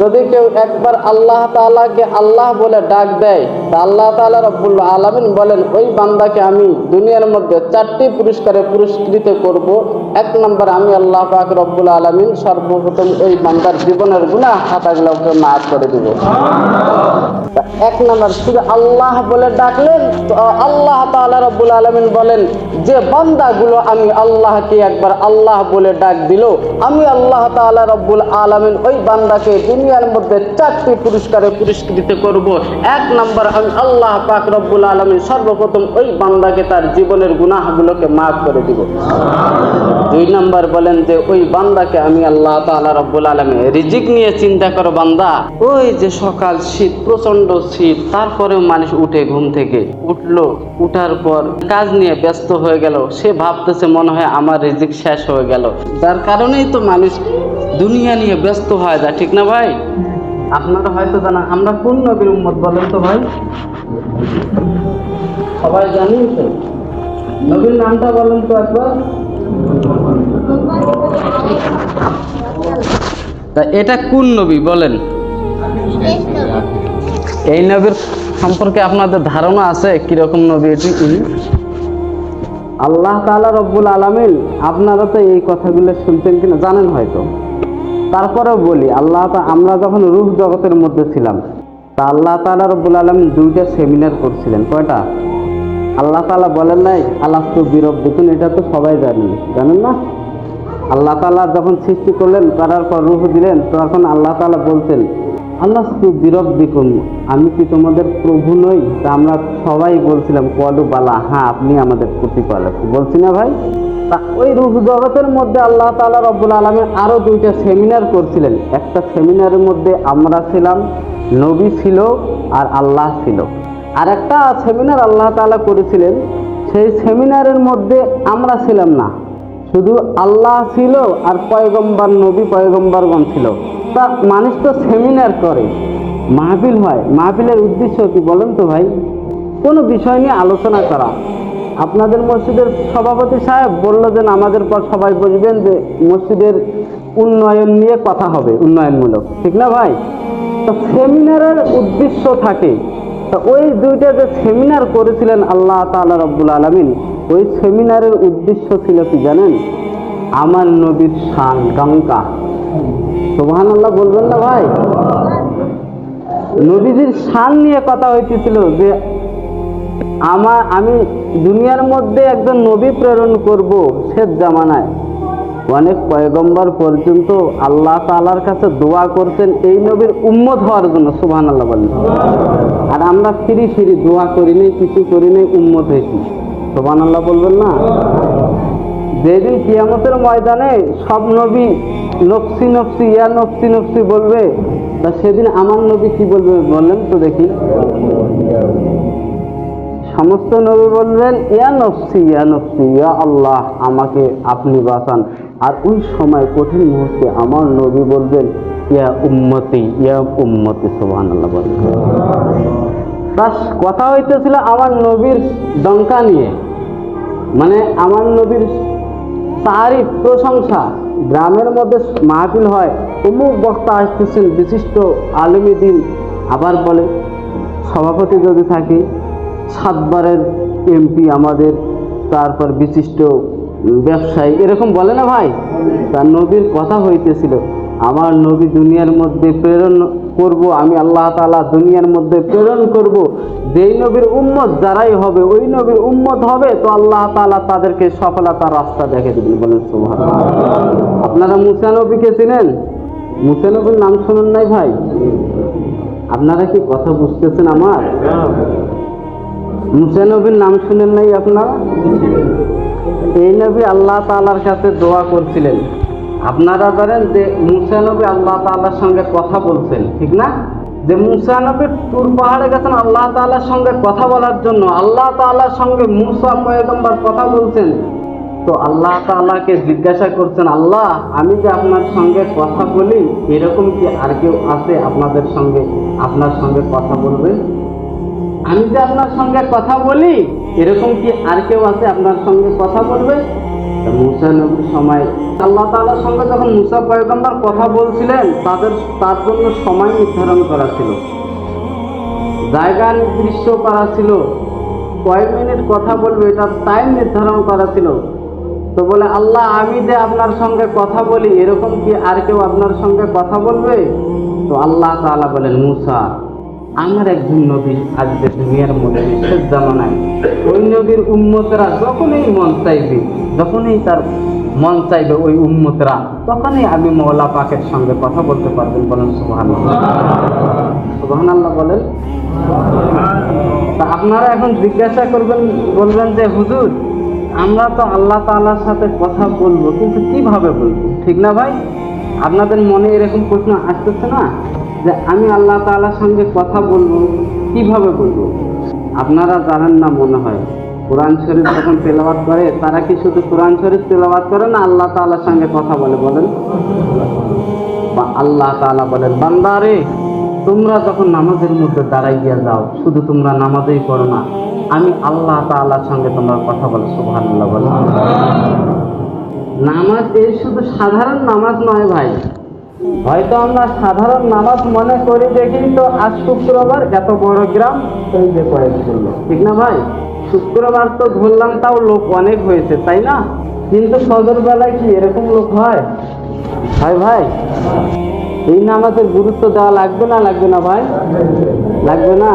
যদি কেউ একবার আল্লাহ তাআলাকে আল্লাহ বলে ডাক দেয়, তা আল্লাহ তাআলা রব্বুল আলামিন বলেন, ওই বান্দাকে আমি দুনিয়ার মধ্যে চারটি পুরস্কারে পুরস্কৃত করব। এক নম্বর, আমি আল্লাহ পাক রব্বুল আলামিন সর্বপ্রথম ওই বান্দার জীবনের গুনাহ খাতাগুলোকে মাফ করে দিব। এক নম্বর, শুধু আল্লাহ বলে ডাকলেন আল্লাহ তাআলা রব্বুল আলামিন বলেন, যে বান্দাগুলো আমি আল্লাহকে একবার আল্লাহ বলে ডাক দিল, আমি আল্লাহ তাআলা রব্বুল আলামিন ওই বান্দাকে দুনিয়ার মধ্যে চারটি পুরস্কারে পুরস্কৃত করব। এক নম্বর, আমি আল্লাহ পাক রব্বুল আলামিন সর্বপ্রথম ওই বান্দাকে তার জীবনের গুনাহগুলোকে মাফ করে দিব। দুই নম্বর বলেন যে, ওই বান্দাকে আমি আল্লাহ তাআলা রব্বুল আলামিন রিজিক নিয়ে চিন্তা করো বান্দা। ওই যে সকাল শীত প্রচণ্ড শীত, তারপরেও মানুষ উঠে ঘুম থেকে উঠল। উঠার পর কাজ নিয়ে ব্যস্ত হয়ে গেল। সে ভাবতেছে মনে হয় আমার রিজিক শেষ হয়ে গেল। যার কারণেই তো মানুষ দুনিয়া নিয়ে ব্যস্ত হয়ে যায়, ঠিক না ভাই? আপনারা হয়তো জানা আমরা কোন নবীর উম্মত বলেন তো ভাই? সবাই জানেন তো? নবীর নামটা বলেন তো একবার। তা এটা কোন নবী বলেন? এই নবীর সম্পর্কে আপনাদের ধারণা আছে? কীরকম নবী এটি? আল্লাহ তাআলা রব্বুল আলামিন, আপনারা তো এই কথাগুলো শুনতেন কিনা জানেন হয়তো। তারপরেও বলি, আল্লাহ তা- আমরা যখন রূহ জগতের মধ্যে ছিলাম, তা আল্লাহ তাআলা রব্বুল আলামিন দুইটা সেমিনার করছিলেন। কয়টা? আল্লাহ তাআলা বলেন নাই আল্লাহ তো বিরব দেখুন এটা তো সবাই জানেন জানেন না? আল্লাহ তাআলা যখন সৃষ্টি করলেন করার পর রূহ দিলেন, তখন আল্লাহ তাআলা বলছেন আল্লাহ বিরব দেখুন আমি কি তোমাদের প্রভু নই? তা আমরা সবাই বলছিলাম, কলু বালা হ্যাঁ আপনি আমাদের প্রতিপালক। বলছি না ভাই? তা ওই রূহ জগতের মধ্যে আল্লাহ তাআলা রব্বুল আলমী আরও দুইটা সেমিনার করছিলেন। একটা সেমিনারের মধ্যে আমরা ছিলাম, নবী ছিল আর আল্লাহ ছিল। আর একটা সেমিনার আল্লাহ তাআলা করেছিলেন, সেই সেমিনারের মধ্যে আমরা ছিলাম না। শুধু আল্লাহ ছিল আর পয়গম্বর নবী, পয়গম্বরগণ ছিল। তা মানুষ তো সেমিনার করে। মাহফিল হয়। মাহফিলের উদ্দেশ্য কি বলেন তো ভাই? কোনো বিষয় নিয়ে আলোচনা করা। আপনাদের মসজিদের সভাপতি সাহেব বলল যে আমাদের পর সবাই বুঝবেন যে মসজিদের উন্নয়ন নিয়ে কথা হবে, উন্নয়নমূলক। ঠিক না ভাই? তো সেমিনারের উদ্দেশ্য থাকে। তা ওই দুইটা যে সেমিনার করেছিলেন আল্লাহ তাআলা রব্বুল আলামিন, ওই সেমিনারের উদ্দেশ্য ছিল কি জানেন? আমার নবীর শান ডঙ্কা সোহান আল্লাহ বলবেন না ভাই? নবীজির শান নিয়ে কথা হইতেছিল যে আমার আমি দুনিয়ার মধ্যে একজন নবী প্রেরণ করব শেষ জামানায়। অনেক পয়গম্বর পর্যন্ত আল্লাহ তাআলার কাছে দোয়া করতেন এই নবীর উম্মত হওয়ার জন্য সুবহান আল্লাহ বলেন। আর আমরা ফিরি ফিরি দোয়া করি নাই, কিছু করি নাই, উম্মত হয়েছি। সুবহান আল্লাহ বলবেন না? যেদিন কিয়ামতের ময়দানে সব নবী নফসি নফসি, ইয়া নফসি নফসি বলবে, তা সেদিন আমার নবী কি বলবে বললেন তো দেখি। সমস্ত নবী বলবেন ইয়া নফসি ইয়া নফসি, ইয়া আল্লাহ, আমাকে আপনি বাঁচান। আর ওই সময় কঠিন মুহূর্তে আমার নবী বলবেন, ইয়া উম্মতি ইয়া উম্মতি, সুবহানাল্লাহ, বলেন। তার কথা হইতেছিল আমার নবীর ডঙ্কা নিয়ে। মানে আমার নবীর তারিফ প্রশংসা। গ্রামের মধ্যে মাহফিল হয়, অমুক বক্তা আসতেছেন, বিশিষ্ট আলমী দিন। আবার বলে, সভাপতি যদি থাকে সাতবারের এমপি আমাদের, তারপর বিশিষ্ট ব্যবসায়ী। এরকম বলে না ভাই? তার নবীর কথা হইতেছিল। আমার নবী দুনিয়ার মধ্যে প্রেরণ করব, আমি আল্লাহ তাআলা দুনিয়ার মধ্যে প্রেরণ করব। যেই নবীর উম্মত যারাই হবে, ওই নবীর উম্মত হবে, তো আল্লাহ তাআলা তাদেরকে সফলতার রাস্তা দেখে দিবেন বলেন সুবহানাল্লাহ। আপনারা মুসা নবীকে চিনেন? মুসা নবীর নাম শুনেন নাই ভাই? আপনারা কি কথা বুঝতেছেন আমার? মুসা নবীর নাম শুনেন নাই আপনারা? এই নবী আল্লাহ তাআলার কাছে দোয়া করছিলেন। আপনারা জানেন যে মুসা নবী আল্লাহ তাআলার সঙ্গে কথা বলছেন, ঠিক না? যে মুসা নবী টুর পাহাড়ে গেছেন আল্লাহ তাআলার সঙ্গে কথা বলার জন্য, আল্লাহ তাআলার সঙ্গে মুসা পয়গম্বর কথা বলছেন। তো আল্লাহ তাআলাকে জিজ্ঞাসা করছেন, আল্লাহ, আমি যে আপনার সঙ্গে কথা বলি, এরকম কি আর কেউ আছে আপনাদের সঙ্গে, আপনার সঙ্গে কথা বলবে? আমি যে আপনার সঙ্গে কথা বলি, এরকম কি আর কেউ আছে আপনার সঙ্গে কথা বলবে? মুসা নবীর সময় আল্লাহ তাআলার সঙ্গে যখন মুসা পয়গম্বর কথা বলছিলেন, তাদের, তার জন্য সময় নির্ধারণ করা ছিল। জায়গা নির্দিষ্ট করা ছিল। কয়েক মিনিট কথা বলবে, এটা টাইম নির্ধারণ করা ছিল। তো বলে, আল্লাহ, আমি যে আপনার সঙ্গে কথা বলি, এরকম কি আর কেউ আপনার সঙ্গে কথা বলবে? তো আল্লাহ তাআলা বলেন, মুসা আমার একজন নবী আজকে দুনিয়ার মধ্যে শেষ জামানায় ওই নবীর উম্মতেরা যখনই মন চাইবে, যখনই তার মন চাইবে ওই উম্মতেরা, তখনই আমি মৌলা পাকের সঙ্গে কথা বলতে পারবেন বলেন সুবহান সুবহান আল্লাহ বলেন। তা আপনারা এখন জিজ্ঞাসা করবেন, বলবেন যে, হুজুর, আমরা তো আল্লাহ তাআলার সাথে কথা বলব, কিন্তু কীভাবে বলব? ঠিক না ভাই? আপনাদের মনে এরকম প্রশ্ন আসতেছে না? যে আমি আল্লাহ তাআলার সঙ্গে কথা বলব, কীভাবে বলব? আপনারা জানেন না মনে হয়, কোরআন শরীফ যখন তেলাওয়াত করে, তারা কি শুধু কোরআন শরীফ তেলাওয়াত করে না আল্লাহ তাআলার সঙ্গে কথা বলে বলেন? বা আল্লাহ তাআলা বলেন, বান্দারে, তোমরা যখন নামাজের মধ্যে দাঁড়াইয়া যাও, শুধু তোমরা নামাজেই করো না, আমি আল্লাহ তাআলার সঙ্গে তোমরা কথা বলো বলো। নামাজ এই শুধু সাধারণ নামাজ নয় ভাই হয়তো আমরা সাধারণ নামাজ মনে করি যে কিন্তু আজ শুক্রবার এত বড় গ্রাম, এই যে কয়েক করল ঠিক না ভাই? শুক্রবার তো ধরলাম তাও লোক অনেক হয়েছে, তাই না? কিন্তু সদরবেলায় কি এরকম লোক হয়? হয় ভাই? এই নামাজের গুরুত্ব দেওয়া লাগবে না লাগবে না ভাই? লাগবে না?